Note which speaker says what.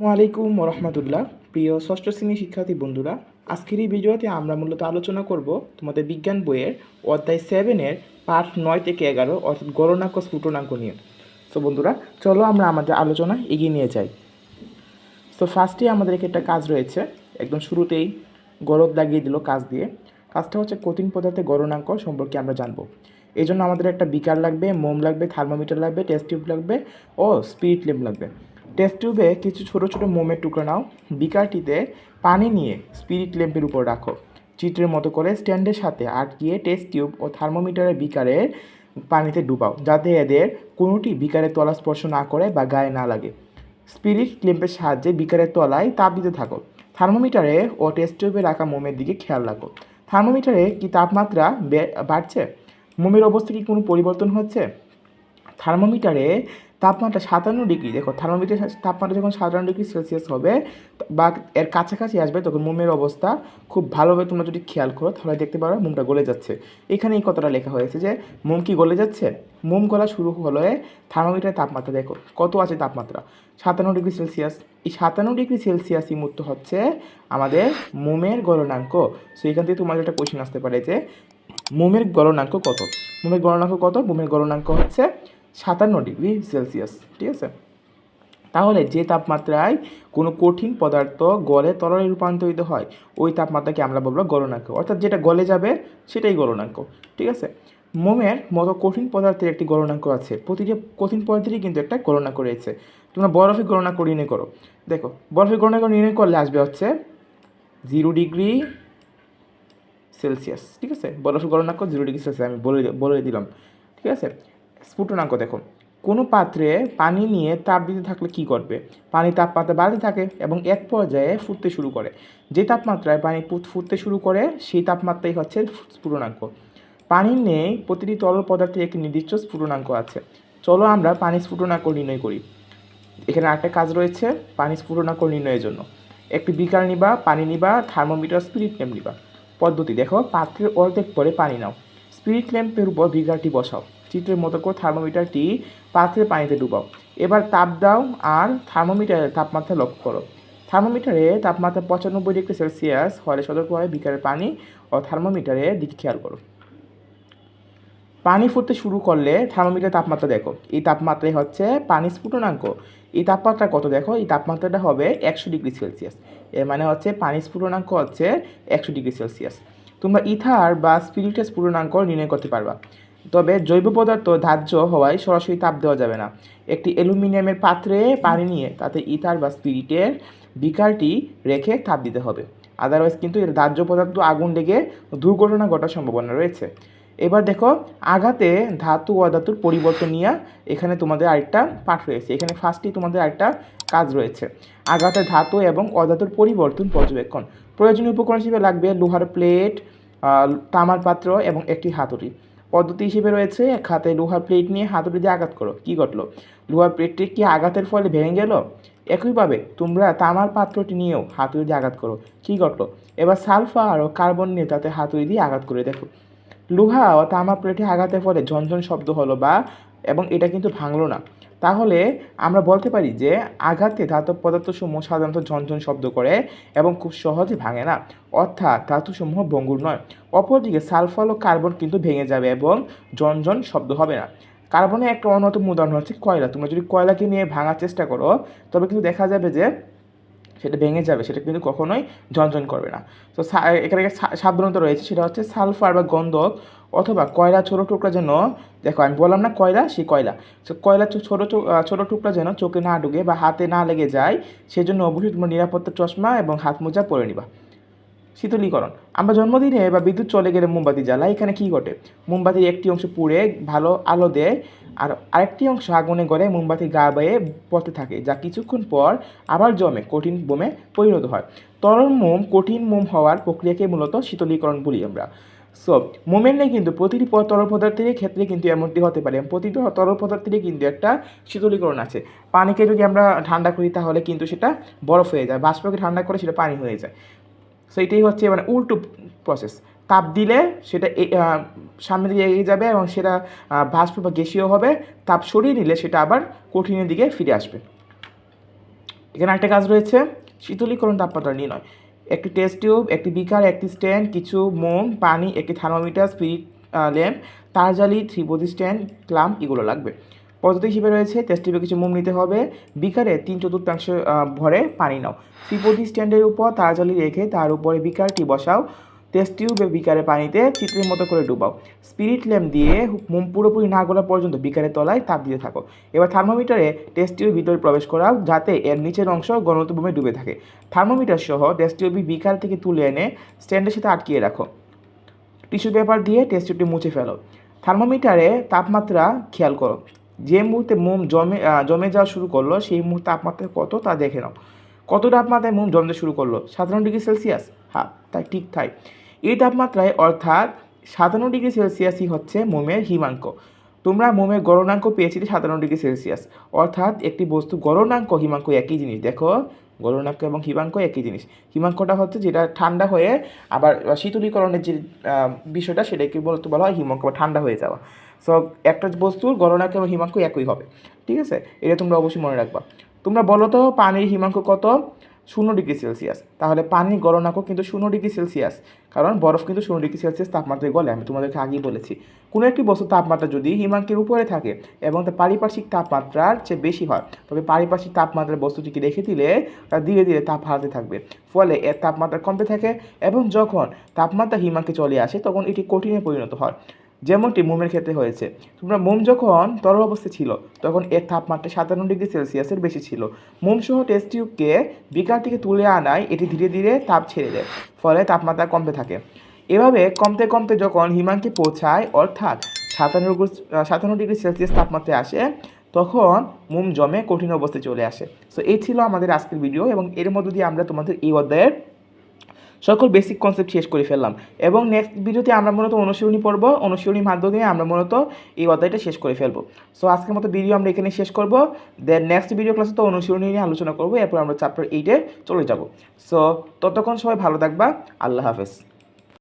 Speaker 1: ওয়ালাইকুম রহমতুল্লাহ প্রিয় ষষ্ঠ শ্রেণির শিক্ষার্থী বন্ধুরা, আজকের এই ভিডিওতে আমরা মূলত আলোচনা করব তোমাদের বিজ্ঞান বইয়ের অধ্যায় সেভেনের পার্ট নয় থেকে এগারো, অর্থাৎ গণনাঙ্ক স্ফুটনাঙ্ক নিয়ে। তো বন্ধুরা, চলো আমরা আমাদের আলোচনা এগিয়ে নিয়ে যাই। তো ফার্স্টে আমাদের একটা কাজ রয়েছে, একদম শুরুতেই গরব লাগিয়ে দিল কাজ দিয়ে। কাজটা হচ্ছে কঠিন পদার্থের গণনাঙ্ক সম্পর্কে আমরা জানব। এই জন্য আমাদের একটা বিকার লাগবে, মোম লাগবে, থার্মোমিটার লাগবে টেস্ট টিউব লাগবে ও স্পিরিট ল্যাম্প লাগবে। টেস্ট টিউবে কিছু ছোট ছোট মোমের টুকরো নাও। বিকারটিতে পানি নিয়ে স্পিরিট ল্যাম্পের উপর রাখো। চিত্রের মতো করে স্ট্যান্ডের সাথে আটকিয়ে টেস্ট টিউব ও থার্মোমিটারের বিকারের পানিতে ডুবাও, যাতে এদের কোনোটি বিকারের তলা স্পর্শ না করে বা গায়ে না লাগে। স্পিরিট ল্যাম্পের সাহায্যে বিকারের তলায় তাপ দিতে থাকো। থার্মোমিটারে ও টেস্ট টিউবে রাখা মোমের দিকে খেয়াল রাখো। থার্মোমিটারে কি তাপমাত্রা বাড়ছে? মোমের অবস্থা কি কোনো পরিবর্তন হচ্ছে? থার্মোমিটারে তাপমাত্রা সাতান্ন ডিগ্রি। দেখো থার্মোমিটার তাপমাত্রা যখন সাতান্ন ডিগ্রি সেলসিয়াস হবে বা এর কাছাকাছি আসবে, তখন মোমের অবস্থা খুব ভালোভাবে তোমরা যদি খেয়াল করো, তাহলে দেখতে পারো মোমটা গলে যাচ্ছে। এখানে এই কথাটা লেখা হয়েছে যে, মোম কি গলে যাচ্ছে? মোম গলা শুরু হলে থার্মোমিটারের তাপমাত্রা। দেখো, কত আছে তাপমাত্রা? সাতান্ন ডিগ্রি সেলসিয়াস। এই সাতান্ন ডিগ্রি সেলসিয়াসই মুক্ত হচ্ছে আমাদের মোমের গলনাঙ্ক। সো এখান থেকে তোমাদের একটা কোয়েশ্চেন আসতে পারে যে, মোমের গলনাঙ্ক কত? মোমের গলনাঙ্ক কত? মোমের গলনাঙ্ক হচ্ছে সাতান্ন ডিগ্রি সেলসিয়াস, ঠিক আছে? তাহলে যে তাপমাত্রায় কোনো কঠিন পদার্থ গলে তরলে রূপান্তরিত হয়, ওই তাপমাত্রাকে আমরা বলব গলনাঙ্ক। অর্থাৎ যেটা গলে যাবে, সেটাই গলনাঙ্ক, ঠিক আছে? মোমের মতো কঠিন পদার্থের একটি গলনাঙ্ক আছে, প্রতিটি কঠিন পদার্থেরই কিন্তু একটা গলনাঙ্ক রয়েছে। তোমরা বরফের গণনা করে নির্ণয় করো। দেখো বরফের গণনা করে নির্ণয় করলে আসবে হচ্ছে জিরো ডিগ্রি সেলসিয়াস, ঠিক আছে? বরফের গণনাঙ্ক জিরো ডিগ্রি সেলসিয়াস, আমি বলে বলে দিলাম, ঠিক আছে? স্ফুটনাঙ্ক দেখো কোনো পাত্রে পানি নিয়ে তাপ দিতে থাকলে কি করবে পানি তাপমাত্রা বাড়তে থাকে এবং এক পর্যায়ে ফুটতে শুরু করে। যে তাপমাত্রায় পানি ফুটতে শুরু করে, সেই তাপমাত্রাই হচ্ছে স্ফুটনাঙ্ক। পানি নেই, প্রতিটি তরল পদার্থের একটি নির্দিষ্ট স্ফুটনাঙ্ক আছে। চলো আমরা পানি স্ফুটনাঙ্ক নির্ণয় করি। এখানে আরেকটা কাজ রয়েছে, পানি স্ফুটনাঙ্ক নির্ণয়ের জন্য। একটি বিকার নিবা, পানি নিবা, থার্মোমিটার, স্পিরিট ল্যাম্প নিবা। পদ্ধতি দেখো, পাত্রের অর্ধেক পরে পানি নাও। স্পিরিট ল্যাম্পের উপর বিকারটি বসাও। চিত্রের মতো করে থার্মোমিটারটি পাত্রে পানিতে ডুবাও। এবার তাপ দাও আর থার্মোমিটারের তাপমাত্রা লক্ষ্য করো। থার্মোমিটারে তাপমাত্রা পঁচানব্বই ডিগ্রি সেলসিয়াস হলে সতর্ক হয় বিকারের পানি ও থার্মোমিটারের দিক খেয়াল করো। পানি ফুটতে শুরু করলে থার্মোমিটার তাপমাত্রা দেখো। এই তাপমাত্রাই হচ্ছে পানি স্ফুটনাঙ্ক। এই তাপমাত্রা কত দেখো? এই তাপমাত্রাটা হবে একশো ডিগ্রি সেলসিয়াস। এর মানে হচ্ছে পানি স্ফুটনাঙ্ক হচ্ছে একশো ডিগ্রি সেলসিয়াস। তোমরা ইথার বা স্পিরিটের স্ফুটনাঙ্ক নির্ণয় করতে পারবা। তবে জৈব পদার্থ ধার্য হওয়ায় সরাসরি তাপ দেওয়া যাবে না। একটি অ্যালুমিনিয়ামের পাত্রে পানি নিয়ে তাতে ইথার বা স্পিরিটের বিকারটি রেখে তাপ দিতে হবে। আদারওয়াইজ কিন্তু এর দাহ্য পদার্থ আগুন লেগে দুর্ঘটনা ঘটার সম্ভাবনা রয়েছে। এবার দেখো, আঘাতে ধাতু অধাতুর পরিবর্তন নিয়ে এখানে তোমাদের আরেকটা পাঠ রয়েছে। এখানে ফার্স্টেই তোমাদের আরেকটা কাজ রয়েছে। আঘাতে ধাতু এবং অধাতুর পরিবর্তন পর্যবেক্ষণ। প্রয়োজনীয় উপকরণ হিসেবে লাগবে লোহার প্লেট তামার পাত্র এবং একটি হাতুড়ি। পদ্ধতি হিসেবে রয়েছে, এক হাতে লোহার প্লেট নিয়ে হাতুড়ি দিয়ে আঘাত করো। কী ঘটলো? লোহার প্লেটটি কি আঘাতের ফলে ভেঙে গেল? একইভাবে তোমরা তামার পাত্রটি নিয়েও হাতুড়ি দিয়ে আঘাত করো। কী ঘটলো? এবার সালফার ও কার্বন নিয়ে তাতে হাতুড়ি দিয়ে আঘাত করে দেখো। লোহা ও তামার প্লেটে আঘাতের ফলে ঝনঝন শব্দ হলো বা, এবং এটা কিন্তু ভাঙলো না। তাহলে আমরা বলতে পারি যে আঘাতে ধাতব পদার্থসমূহ সাধারণত ঝনঝন শব্দ করে এবং খুব সহজে ভাঙে না। অর্থাৎ ধাতুসমূহ ভঙ্গুর নয়। অপরদিকে সালফার ও কার্বন কিন্তু ভেঙে যাবে এবং ঝনঝন শব্দ হবে না। কার্বনের একটা অন্যতম উদাহরণ হচ্ছে কয়লা। তোমরা যদি কয়লাকে নিয়ে ভাঙার চেষ্টা করো, তবে কিন্তু দেখা যাবে যে সেটা ভেঙে যাবে। সেটা কিন্তু কখনোই ঝনঝন করবে না। তো এখানে সাবধানতা রয়েছে। সেটা হচ্ছে সালফার বা গন্ধক অথবা কয়লা ছোটো টুকরা যেন, দেখো আমি বললাম না কয়লা, সেই কয়লা। সে কয়লা ছোটো ছোটো টুকরা যেন চোখে না ঢুকে বা হাতে না লেগে যায়, সেজন্য অবশ্যই তোমরা নিরাপত্তা চশমা এবং হাত মোজা পরে নিবা। শীতলীকরণ। আমরা জন্মদিনে বা বিদ্যুৎ চলে গেলে মোমবাতি জ্বালাই, এখানে কি ঘটে? মোমবাতির একটি অংশ পুড়ে, ভালো আলো দেয়, আর আরেকটি অংশ আগুনে গড়ে মোমবাতির গা বেয়ে পড়তে থাকে, যা কিছুক্ষণ পর আবার জমে, কঠিন বোমে পরিণত হয়। তরল মোম কঠিন মোম হওয়ার প্রক্রিয়াকে মূলত শীতলীকরণ বলি আমরা। সো মোমের নেই কিন্তু প্রতিটি তরল পদার্থের ক্ষেত্রে কিন্তু এমনটি হতে পারে। প্রতিটি তরল পদার্থেরই কিন্তু একটা শীতলীকরণ আছে। পানিকে যদি আমরা ঠান্ডা করি, তাহলে কিন্তু সেটা বরফ হয়ে যায়। বাষ্পকে ঠান্ডা করে সেটা পানি হয়ে যায়। সো এটাই হচ্ছে মানে উল্টো প্রসেস তাপ দিলে সেটা সামনের দিকে এগিয়ে যাবে এবং সেটা বাষ্প বা গ্যাসীয় হবে। তাপ সরিয়ে নিলে সেটা আবার কঠিনের দিকে ফিরে আসবে। এখানে একটা কাজ রয়েছে। শীতলীকরণ তাপমাত্রা নির্ণয়। একটি টেস্ট টিউব একটি বিকার একটি স্ট্যান্ড কিছু মোম, পানি, একটি থার্মোমিটার স্পিরিট ল্যাম্প তারজালি থ্রিপদি স্ট্যান্ড ক্লাম এগুলো লাগবে। পদ্ধতি হিসেবে রয়েছে টেস্ট টিউবে কিছু মোম নিতে হবে বিকারে তিন চতুর্থাংশ ভরে পানি নাও। ত্রিপদি স্ট্যান্ডের উপর তারজালি রেখে তার উপরে বিকারটি বসাও। টেস্ট টিউবে বিকারে পানিতে চিত্রের মতো করে ডুবাও। স্পিরিট ল্যাম্প দিয়ে মোম পুরোপুরি না গলা পর্যন্ত বিকারের তলায় তাপ দিতে থাকো। এবার থার্মোমিটারে টেস্ট টিউবের ভিতরে প্রবেশ করাও যাতে এর নিচের অংশ গণতবোমে ডুবে থাকে। থার্মোমিটার সহ টেস্ট টিউবটি বিকার থেকে তুলে এনে স্ট্যান্ডের সাথে আটকিয়ে রাখো। টিস্যু পেপার দিয়ে টেস্ট টিউবটি মুছে ফেলো। থার্মোমিটারে তাপমাত্রা খেয়াল করো। যে মুহূর্তে মোম জমে জমে যাওয়া শুরু করল, সেই মুহূর্তে তাপমাত্রা কত তা দেখে নাও। কত তাপমাত্রায় মোম জমতে শুরু করল? সাধারণ ডিগ্রি সেলসিয়াস? হ্যাঁ তাই ঠিক তাই। এই তাপমাত্রায় অর্থাৎ সাতান্ন ডিগ্রি সেলসিয়াসই হচ্ছে মোমের হিমাঙ্ক। তোমরা মোমের গণনাঙ্ক পেয়েছিলে সাতান্ন ডিগ্রি সেলসিয়াস। অর্থাৎ একটি বস্তু গণনাঙ্ক হিমাঙ্ক একই জিনিস। দেখো গরণাঙ্ক এবং হিমাঙ্ক একই জিনিস। হিমাঙ্কটা হচ্ছে যেটা ঠান্ডা হয়ে আবার শীতলীকরণের যে বিষয়টা সেটাকে বলতে বলা হয় হিমাঙ্ক বা ঠান্ডা হয়ে যাওয়া। সো একটা বস্তুর গণনাঙ্ক এবং হিমাঙ্ক একই হবে। ঠিক আছে? এটা তোমরা অবশ্যই মনে রাখবা। তোমরা বলো তো, পানির হিমাঙ্ক কত? শূন্য ডিগ্রি সেলসিয়াস। তাহলে পানির গণনাঙ্ক কিন্তু শূন্য ডিগ্রি সেলসিয়াস। কারণ বরফ কিন্তু শূন্য ডিগ্রি সেলসিয়াস তাপমাত্রায় গলে, আমি তোমাদেরকে আগেই বলেছি। কোনো একটি বস্তুর তাপমাত্রা যদি হিমাঙ্কের উপরে থাকে এবং তার পারিপার্শ্বিক তাপমাত্রার চেয়ে বেশি হয়, তবে পারিপার্শ্বিক তাপমাত্রার বস্তুটিকে রেখে দিলে তা ধীরে ধীরে তাপ হারাতে থাকবে। ফলে এর তাপমাত্রা কমতে থাকে এবং যখন তাপমাত্রা হিমাঙ্কে চলে আসে, তখন এটি কঠিনে পরিণত হয়। যেমনটি মোমের ক্ষেত্রে হয়েছে। তোমরা মোম যখন তরল অবস্থায় ছিল, তখন এর তাপমাত্রা সাতান্ন ডিগ্রি সেলসিয়াসের বেশি ছিল। মোম সহ টেস্ট টিউবকে বিকার থেকে তুলে আনায় এটি ধীরে ধীরে তাপ ছেড়ে দেয়, ফলে তাপমাত্রা কমতে থাকে। এভাবে কমতে কমতে যখন হিমাঙ্কে পৌঁছায়, অর্থাৎ সাতান্ন সাতান্ন ডিগ্রি সেলসিয়াস তাপমাত্রায় আসে, তখন মোম জমে কঠিন অবস্থায় চলে আসে। সো এই ছিল আমাদের আজকের ভিডিও এবং এর মধ্য দিয়ে আমরা তোমাদের এই অধ্যায়ের সকল বেসিক কনসেপ্ট শেষ করে ফেললাম। এবং নেক্সট ভিডিওতে আমরা মূলত অনুশীলনী পড়ব। অনুশীলনীর মাধ্যমে আমরা মূলত এই অধ্যায়টা শেষ করে ফেলব। সো আজকের মতো ভিডিও আমরা এখানে শেষ করব। দেন নেক্সট ভিডিও ক্লাসে তো অনুশীলনী নিয়ে আলোচনা করব। এরপর আমরা চ্যাপ্টার এইটে চলে যাব। সো ততক্ষণ সবাই ভালো থাকবা। আল্লাহ হাফেজ।